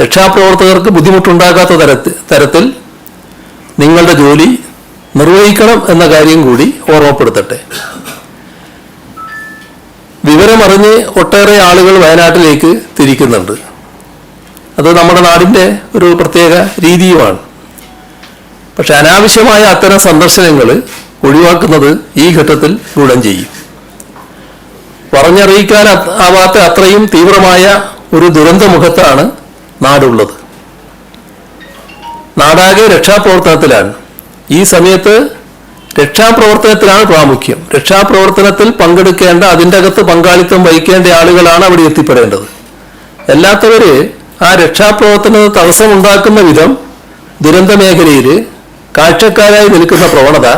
രക്ഷാപ്രവർത്തകർക്ക് ബുദ്ധിമുട്ടുണ്ടാകാത്ത തരത്തിൽ തരത്തിൽ നിങ്ങളുടെ ജോലി നിർവഹിക്കണം എന്ന കാര്യം കൂടി ഓർമ്മപ്പെടുത്തട്ടെ. വിവരമറിഞ്ഞ് ഒട്ടേറെ ആളുകൾ വയനാട്ടിലേക്ക് തിരിക്കുന്നുണ്ട്. അത് നമ്മുടെ നാടിന്റെ ഒരു പ്രത്യേക രീതിയുമാണ്. പക്ഷെ അനാവശ്യമായ അത്തരം സന്ദർശനങ്ങൾ ഒഴിവാക്കുന്നത് ഈ ഘട്ടത്തിൽ ഗുണം ചെയ്യും. പറഞ്ഞറിയിക്കാൻ ആവാത്ത അത്രയും തീവ്രമായ ഒരു ദുരന്തമുഖത്താണ് നാടുള്ളത്. നാടാകെ രക്ഷാപ്രവർത്തനത്തിലാണ്. ഈ സമയത്ത് രക്ഷാപ്രവർത്തനത്തിലാണ് പ്രാമുഖ്യം. രക്ഷാപ്രവർത്തനത്തിൽ പങ്കെടുക്കേണ്ട അതിന്റെ അകത്ത് പങ്കാളിത്തം വഹിക്കേണ്ട ആളുകളാണ് അവിടെ എത്തിപ്പെടേണ്ടത്. അല്ലാത്തവര് ആ രക്ഷാപ്രവർത്തന തടസ്സമുണ്ടാക്കുന്ന വിധം ദുരന്ത മേഖലയിൽ കാഴ്ചക്കാരായി നിൽക്കുന്ന പ്രവണത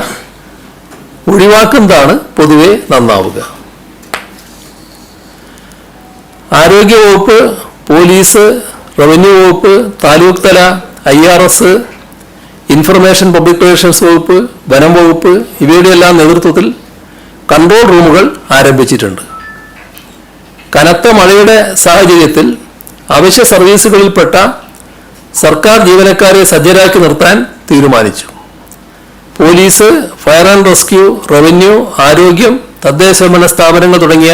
ഒഴിവാക്കുന്നതാണ് പൊതുവെ നന്നാവുക. ആരോഗ്യവകുപ്പ് പോലീസ് റവന്യൂ വകുപ്പ് താലൂക്ക് തല I R S information public relations വകുപ്പ് വനം വകുപ്പ് ഇവയുടെ എല്ലാം നേതൃത്വത്തിൽ കൺട്രോൾ റൂമുകൾ ആരംഭിച്ചിട്ടുണ്ട്. കനത്ത മഴയുടെ സാഹചര്യത്തിൽ അവശ്യ സർവീസുകളിൽപ്പെട്ട സർക്കാർ ജീവനക്കാരെ സജ്ജരാക്കി നിർത്താൻ തീരുമാനിച്ചു. Police fire and rescue revenue ആരോഗ്യം തദ്ദേശഭരണ സ്ഥാപനങ്ങൾ തുടങ്ങിയ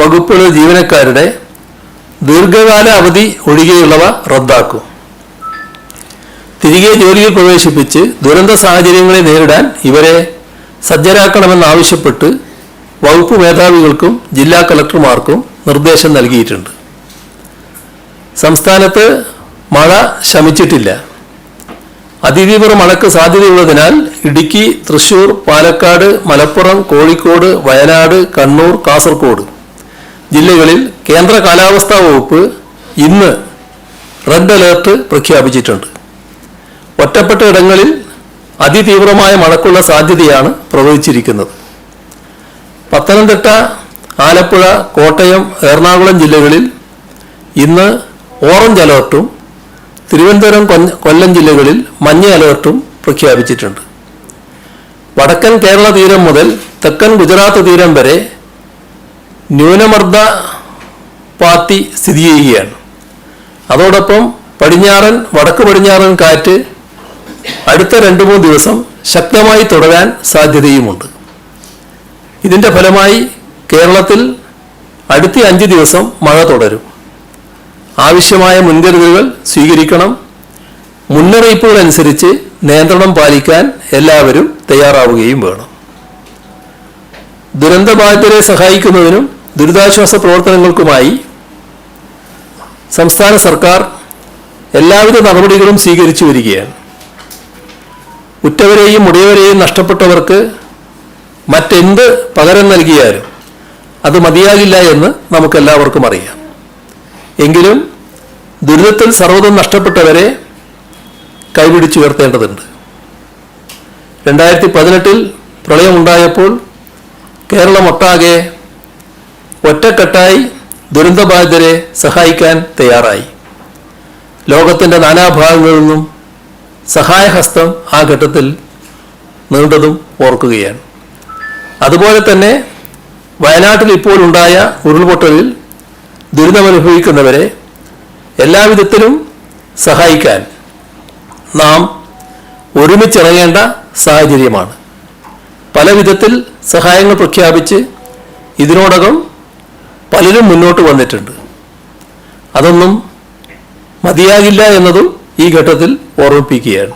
വകുപ്പുകളിലെ ജീവനക്കാരുടെ ദീർഘകാല അവധി ഒഴികെയുള്ളവ റദ്ദാക്കും. തിരികെ ജോലിയിൽ പ്രവേശിപ്പിച്ച് ദുരന്ത സാഹചര്യങ്ങളെ നേരിടാൻ ഇവരെ സജ്ജരാക്കണമെന്നാവശ്യപ്പെട്ട് വകുപ്പ് മേധാവികൾക്കും ജില്ലാ കളക്ടർമാർക്കും നിർദ്ദേശം നൽകിയിട്ടുണ്ട്. സംസ്ഥാനത്ത് മഴ ശമിച്ചിട്ടില്ല. അതിതീവ്ര മഴയ്ക്ക് സാധ്യതയുള്ളതിനാൽ ഇടുക്കി തൃശൂർ പാലക്കാട് മലപ്പുറം കോഴിക്കോട് വയനാട് കണ്ണൂർ കാസർഗോഡ് ജില്ലകളിൽ കേന്ദ്ര കാലാവസ്ഥാ വകുപ്പ് ഇന്ന് റെഡ് അലേർട്ട് പ്രഖ്യാപിച്ചിട്ടുണ്ട്. ഒറ്റപ്പെട്ട ഇടങ്ങളിൽ അതിതീവ്രമായ മഴക്കുള്ള സാധ്യതയാണ് പ്രവചിച്ചിരിക്കുന്നത് പത്തനംതിട്ട ആലപ്പുഴ കോട്ടയം എറണാകുളം ജില്ലകളിൽ ഇന്ന് ഓറഞ്ച് അലേർട്ടും തിരുവനന്തപുരം കൊല്ലം ജില്ലകളിൽ മഞ്ഞ അലേർട്ടും പ്രഖ്യാപിച്ചിട്ടുണ്ട്. വടക്കൻ കേരള തീരം മുതൽ തെക്കൻ ഗുജറാത്ത് തീരം വരെ ന്യൂനമർദ്ദ പാത്തി സ്ഥിതി ചെയ്യുകയാണ്. അതോടൊപ്പം പടിഞ്ഞാറൻ വടക്ക് പടിഞ്ഞാറൻ കാറ്റ് അടുത്ത രണ്ട് മൂന്ന് ദിവസം ശക്തമായി തുടരാൻ സാധ്യതയുമുണ്ട്. ഇതിന്റെ ഫലമായി കേരളത്തിൽ അടുത്ത അഞ്ച് ദിവസം മഴ തുടരും. ആവശ്യമായ മുൻകരുതലുകൾ സ്വീകരിക്കണം. മുന്നറിയിപ്പുകൾ അനുസരിച്ച് നിയന്ത്രണം പാലിക്കാൻ എല്ലാവരും തയ്യാറാവുകയും വേണം. ദുരന്തബാധിതരെ സഹായിക്കുന്നതിനും ദുരിതാശ്വാസ പ്രവർത്തനങ്ങൾക്കുമായി സംസ്ഥാന സർക്കാർ എല്ലാവിധ നടപടികളും സ്വീകരിച്ചു വരികയാണ്. ഉറ്റവരെയും മുടിയവരെയും നഷ്ടപ്പെട്ടവർക്ക് മറ്റെന്ത് പകരം നൽകിയാലും അത് മതിയാകില്ല എന്ന് നമുക്കെല്ലാവർക്കും അറിയാം. എങ്കിലും ദുരിതത്തിൽ സർവതും നഷ്ടപ്പെട്ടവരെ കൈപിടിച്ചുയർത്തേണ്ടതുണ്ട് രണ്ടായിരത്തി പതിനെട്ടിൽ പ്രളയമുണ്ടായപ്പോൾ കേരളമൊട്ടാകെ ഒറ്റക്കെട്ടായി ദുരന്തബാധിതരെ സഹായിക്കാൻ തയ്യാറായി. ലോകത്തിന്റെ നാനാഭാഗങ്ങളിൽ നിന്നും സഹായഹസ്തം ആ ഘട്ടത്തിൽ നീണ്ടതും ഓർക്കുകയാണ്. അതുപോലെ തന്നെ വയനാട്ടിൽ ഇപ്പോൾ ഉണ്ടായ ഉരുൾപൊട്ടലിൽ ദുരിതമനുഭവിക്കുന്നവരെ എല്ലാവിധത്തിലും സഹായിക്കാൻ നാം ഒരുമിച്ചിറങ്ങേണ്ട സാഹചര്യമാണ്. പല വിധത്തിൽ സഹായങ്ങൾ പ്രഖ്യാപിച്ച് ഇതിനോടകം പലരും മുന്നോട്ട് വന്നിട്ടുണ്ട്. അതൊന്നും മതിയാകില്ല എന്നതും ഈ ഘട്ടത്തിൽ ഓർമ്മിപ്പിക്കുകയാണ്.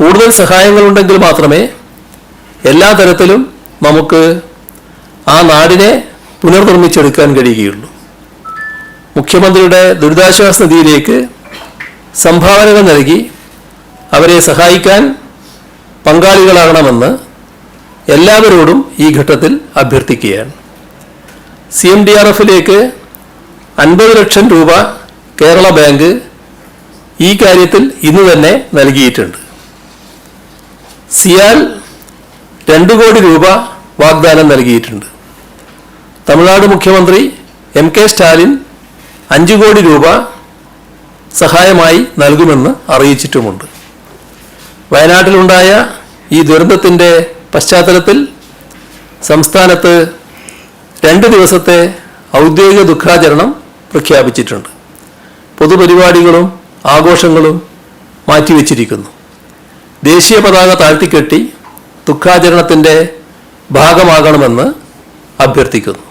കൂടുതൽ സഹായങ്ങളുണ്ടെങ്കിൽ മാത്രമേ എല്ലാ തരത്തിലും നമുക്ക് ആ നാടിനെ പുനർനിർമ്മിച്ചെടുക്കാൻ കഴിയുകയുള്ളൂ. മുഖ്യമന്ത്രിയുടെ ദുരിതാശ്വാസ നിധിയിലേക്ക് സംഭാവനകൾ നൽകി അവരെ സഹായിക്കാൻ പങ്കാളികളാകണമെന്ന് എല്ലാവരോടും ഈ ഘട്ടത്തിൽ അഭ്യർത്ഥിക്കുകയാണ്. സി എം ഡി ആർ എഫിലേക്ക് അൻപത് ലക്ഷം രൂപ കേരള ബാങ്ക് ഈ കാര്യത്തിൽ ഇന്ന് തന്നെ നൽകിയിട്ടുണ്ട്. സിയാൽ രണ്ട് കോടി രൂപ വാഗ്ദാനം നൽകിയിട്ടുണ്ട്. തമിഴ്നാട് മുഖ്യമന്ത്രി എം കെ സ്റ്റാലിൻ അഞ്ച് കോടി രൂപ സഹായമായി നൽകുമെന്ന് അറിയിച്ചിട്ടുമുണ്ട്. വയനാട്ടിലുണ്ടായ ഈ ദുരന്തത്തിന്റെ പശ്ചാത്തലത്തിൽ സംസ്ഥാനത്ത് രണ്ട് ദിവസത്തെ ഔദ്യോഗിക ദുഃഖാചരണം പ്രഖ്യാപിച്ചിട്ടുണ്ട്. പൊതുപരിപാടികളും ആഘോഷങ്ങളും മാറ്റിവെച്ചിരിക്കുന്നു. ദേശീയ പതാക താഴ്ത്തിക്കെട്ടി ദുഃഖാചരണത്തിന്റെ ഭാഗമാകണമെന്ന് അഭ്യർത്ഥിക്കുന്നു.